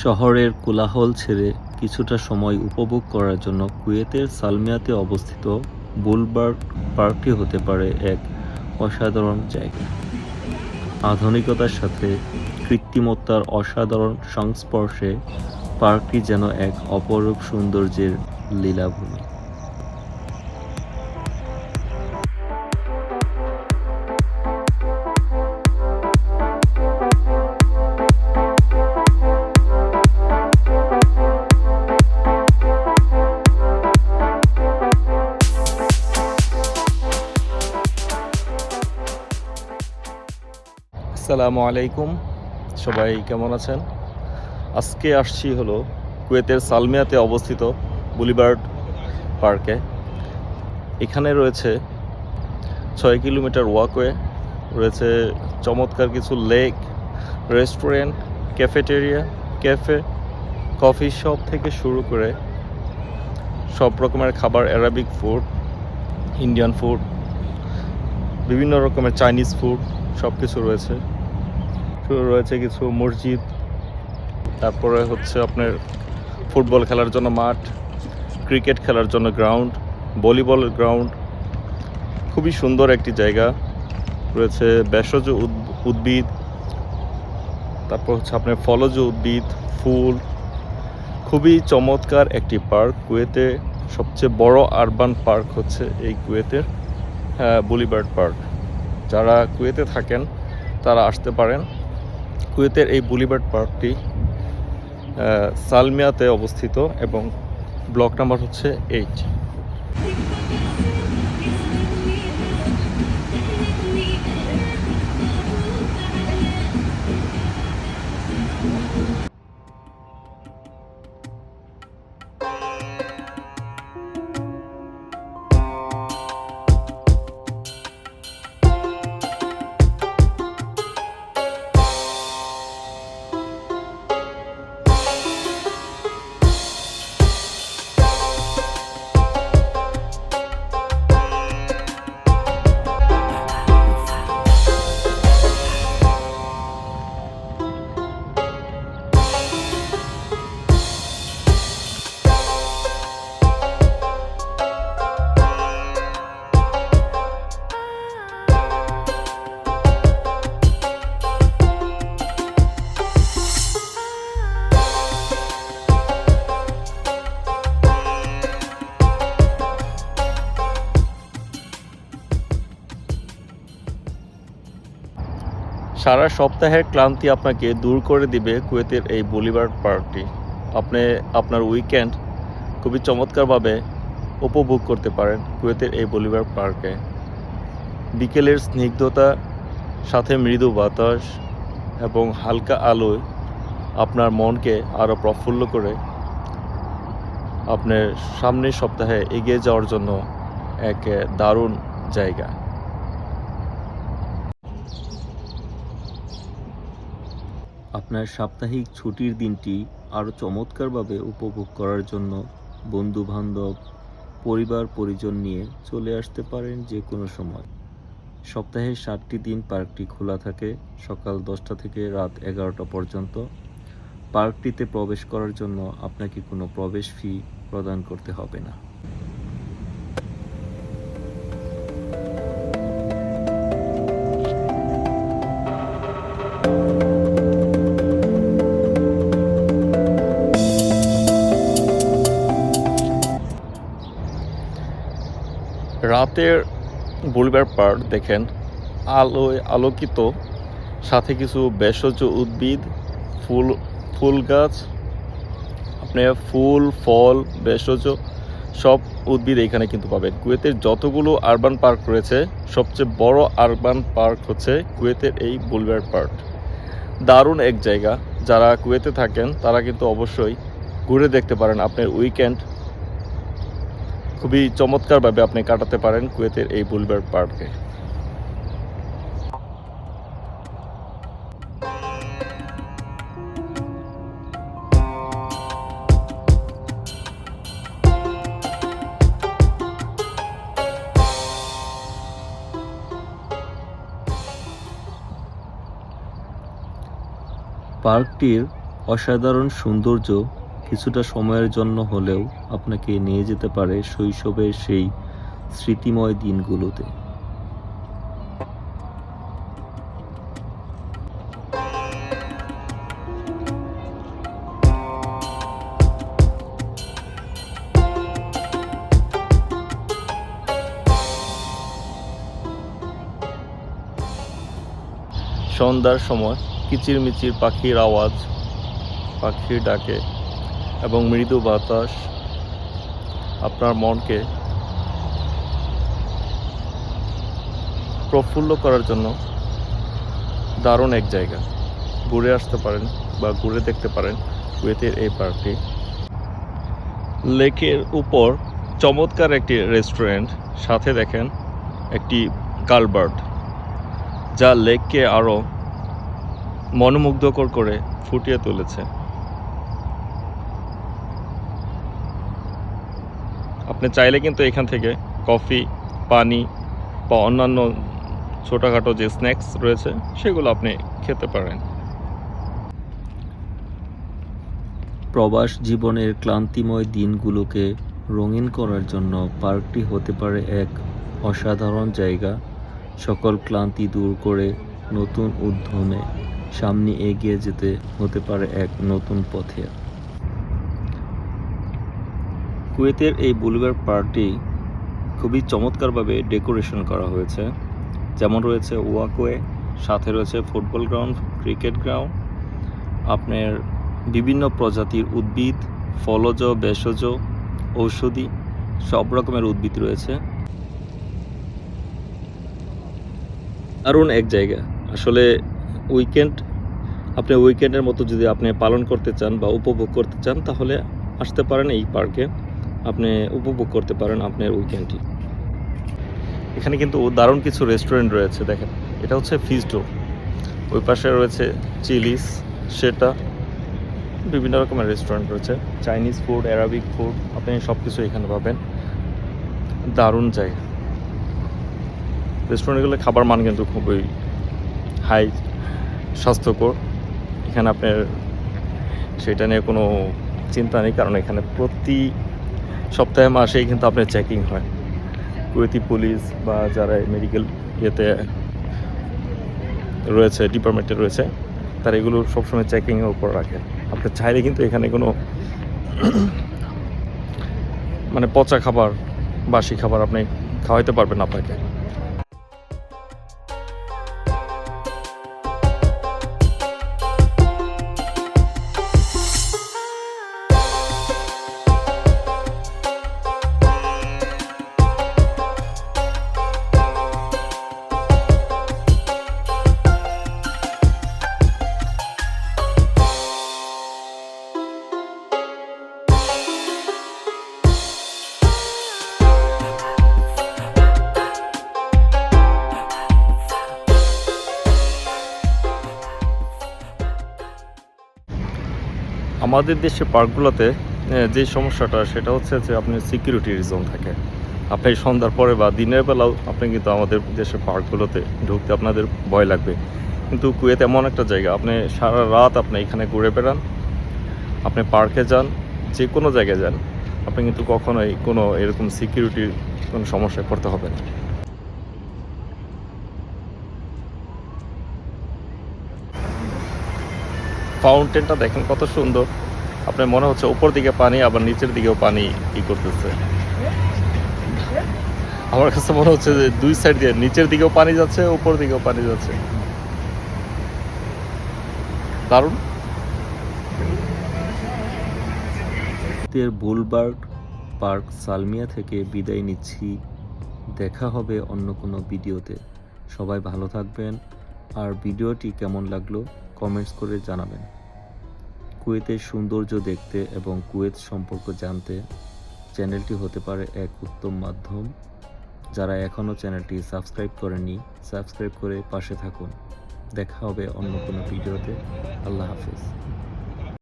শহরের কোলাহল ছেড়ে কিছুটা সময় উপভোগ করার জন্য কুয়েতের সালমিয়াতে অবস্থিত বুলবার্গ পার্কটি হতে পারে এক অসাধারণ জায়গা। আধুনিকতার সাথে কৃত্রিমত্তার অসাধারণ সংস্পর্শে পার্কটি যেন এক অপরূপ সৌন্দর্যের লীলাভূমি। আসসালামু আলাইকুম। সবাই কেমন আছেন? আজকে আসছি হলো কুয়েতের সালমিয়াতে অবস্থিত বুলিবার্ড পার্কে। এখানে রয়েছে ছয় কিলোমিটার ওয়াকওয়ে রয়েছে চমৎকার কিছু lake restaurant cafeteria cafe coffee shop থেকে শুরু করে সব রকমের খাবার অ্যারাবিক ফুড ইন্ডিয়ান ফুড বিভিন্ন রকমের চাইনিজ ফুড সব কিছু রয়েছে। তো রয়েছে কিছু মসজিদ। তারপরে হচ্ছে আপনার ফুটবল খেলার জন্য মাঠ, ক্রিকেট খেলার জন্য গ্রাউন্ড, ভলিবল গ্রাউন্ড। খুবই সুন্দর একটি জায়গা রয়েছে, ভেষজ উদ- উদ্ভিদ। তারপর হচ্ছে আপনার ফলজ উদ্ভিদ, ফুল। খুবই চমৎকার একটি পার্ক। কুয়েতে সবচেয়ে বড় আরবান পার্ক হচ্ছে এই কুয়েতের বুলিবার্ড পার্ক। যারা কুয়েতে থাকেন, তারা আসতে পারেন। কুয়েতের এই বুলিবার্ড পার্কটি সালমিয়াতে অবস্থিত এবং ব্লক নাম্বার হচ্ছে এইট সারা সপ্তাহের ক্লান্তি আপনাকে দূর করে দিবে কুয়েতের এই বলিবার পার্কটি। আপনি আপনার উইকেন্ড খুবই চমৎকারভাবে উপভোগ করতে পারেন কুয়েতের এই বলিবার পার্কে। বিকেলের স্নিগ্ধতা, সাথে মৃদু বাতাস এবং হালকা আলোয় আপনার মনকে আরও প্রফুল্ল করে আপনার সামনের সপ্তাহে এগিয়ে যাওয়ার জন্য এক দারুণ জায়গা। আপনার সাপ্তাহিক ছুটির দিনটি আরও চমৎকারভাবে উপভোগ করার জন্য বন্ধু বান্ধব পরিবার, পরিজন নিয়ে চলে আসতে পারেন যে কোনো সময়। সপ্তাহে সাতটি দিন পার্কটি খোলা থাকে সকাল দশটা থেকে রাত এগারোটা পর্যন্ত। পার্কটিতে প্রবেশ করার জন্য আপনাকে কোনো প্রবেশ ফি প্রদান করতে হবে না। রাতের বুলবার পার্ক দেখেন আলোয় আলোকিত, সাথে কিছু ভেষজ উদ্ভিদ, ফুল ফুল গাছ, আপনি ফুল, ফল, ভেষজ, সব উদ্ভিদ এখানে কিন্তু পাবেন। কুয়েতের যতগুলো আরবান পার্ক রয়েছে, সবচেয়ে বড় আরবান পার্ক হচ্ছে কুয়েতের এই বুলবার পার্ক দারুণ এক জায়গা। যারা কুয়েতে থাকেন, তারা কিন্তু অবশ্যই ঘুরে দেখতে পারেন আপনার উইকেন্ড খুবই চমৎকারভাবে আপনি কাটাতে পারেন কুয়েতের এই বুলবার পার্কে পার্কটির অসাধারণ সৌন্দর্য কিছুটা সময়ের জন্য হলেও আপনাকে নিয়ে যেতে পারে শৈশবের সেই স্মৃতিময় দিনগুলোতে। সন্ধ্যার সময় কিচিরমিচির পাখির আওয়াজ, পাখির ডাকে এবং মৃদু বাতাস আপনার মনকে প্রফুল্ল করার জন্য দারুণ এক জায়গা। ঘুরে আসতে পারেন বা ঘুরে দেখতে পারেন কুয়েতের এই পার্কটি। লেকের উপর চমৎকার একটি রেস্টুরেন্ট, সাথে দেখেন একটি কালবার্ড যা লেককে আরও মনোমুগ্ধকর করে ফুটিয়ে তুলেছে। আপনি চাইলে কিন্তু এখান থেকে কফি, পানি বা অন্যান্য ছোটোখাটো যে স্ন্যাক্স রয়েছে, সেগুলো আপনি খেতে পারেন। প্রবাস জীবনের ক্লান্তিময় দিনগুলোকে রঙিন করার জন্য পার্কটি হতে পারে এক অসাধারণ জায়গা। সকল ক্লান্তি দূর করে নতুন উদ্যমে সামনে এগিয়ে যেতে হতে পারে এক নতুন পথে। কুয়েতের এই বুলিভার পার্কটি খুবই চমৎকারভাবে ডেকোরেশন করা হয়েছে। যেমন রয়েছে ওয়াকওয়ে, সাথে রয়েছে ফুটবল গ্রাউন্ড, ক্রিকেট গ্রাউন্ড, আপনার বিভিন্ন প্রজাতির উদ্ভিদ, ফলজ, ভেষজ, ঔষধি, সব রকমের উদ্ভিদ রয়েছে। দারুণ এক জায়গা। আসলে উইকেন্ড, আপনি উইকেন্ডের মতো যদি আপনি পালন করতে চান বা উপভোগ করতে চান, তাহলে আসতে পারেন এই পার্কে। আপনি উপভোগ করতে পারেন আপনার উইকেন্ডটি এখানে কিন্তু দারুণ কিছু রেস্টুরেন্ট রয়েছে, দেখেন। এটা হচ্ছে ফিজডো ওই পাশে রয়েছে চিলিস সেটা বিভিন্ন রকমের রেস্টুরেন্ট রয়েছে। চাইনিজ ফুড অ্যারাবিক ফুড আপনি সব কিছু এখানে পাবেন। দারুণ জায়গা। রেস্টুরেন্টগুলো খাবার মান কিন্তু খুবই হাই স্বাস্থ্যকর। এখানে আপনার সেটা নিয়ে কোনো চিন্তা নেই, কারণ এখানে প্রতি সপ্তাহে মাসেই কিন্তু আপনার চেকিং হয়। কুয়েতি পুলিশ বা যারা মেডিকেল ইয়েতে রয়েছে ডিপার্টমেন্টে রয়েছে, তারা এগুলো সবসময় চেকিংয়ের উপর রাখে। আপনি চাইলে কিন্তু এখানে কোনো মানে পচা খাবার, বাসি খাবার আপনি খাওয়াইতে পারবেন আপনাকে। আমাদের দেশে পার্কগুলোতে যে সমস্যাটা, সেটা হচ্ছে যে আপনার সিকিউরিটি রিজন থাকে। আপনি সন্ধ্যার পরে বা দিনের বেলাও আপনি কিন্তু আমাদের দেশের পার্কগুলোতে ঢুকতে আপনাদের ভয় লাগবে। কিন্তু কুয়েত এমন একটা জায়গা, আপনি সারা রাত আপনি এখানে ঘুরে বেড়ান, আপনি পার্কে যান, যে কোনো জায়গায় যান, আপনি কিন্তু কখনোই কোনো এরকম সিকিউরিটির কোনো সমস্যায় পড়তে হবে না। ফাউন্টেনটা দেখেন কত সুন্দর। আপনার মনে হচ্ছে উপর দিকে পানি, আবার নিচের দিকেও পানি ই করতেছে। আমার কাছে মনে হচ্ছে যে দুই সাইড দিয়ে নিচের দিকেও পানি যাচ্ছে, উপর দিকেও পানি যাচ্ছে। দারুণ। বুলবার্গ পার্ক সালমিয়া থেকে বিদায় নিচ্ছি। দেখা হবে অন্য কোনো ভিডিওতে। সবাই ভালো থাকবেন। আর ভিডিওটি কেমন লাগল? কমেন্টস করে জানাবেন। কুয়েতের সৌন্দর্য দেখতে এবং কুয়েত সম্পর্ক জানতে চ্যানেলটি হতে পারে এক উত্তম মাধ্যম। যারা এখনও চ্যানেলটি সাবস্ক্রাইব করেনি সাবস্ক্রাইব করে পাশে থাকুন। দেখা হবে অন্য কোনো ভিডিওতে। আল্লাহ হাফিজ।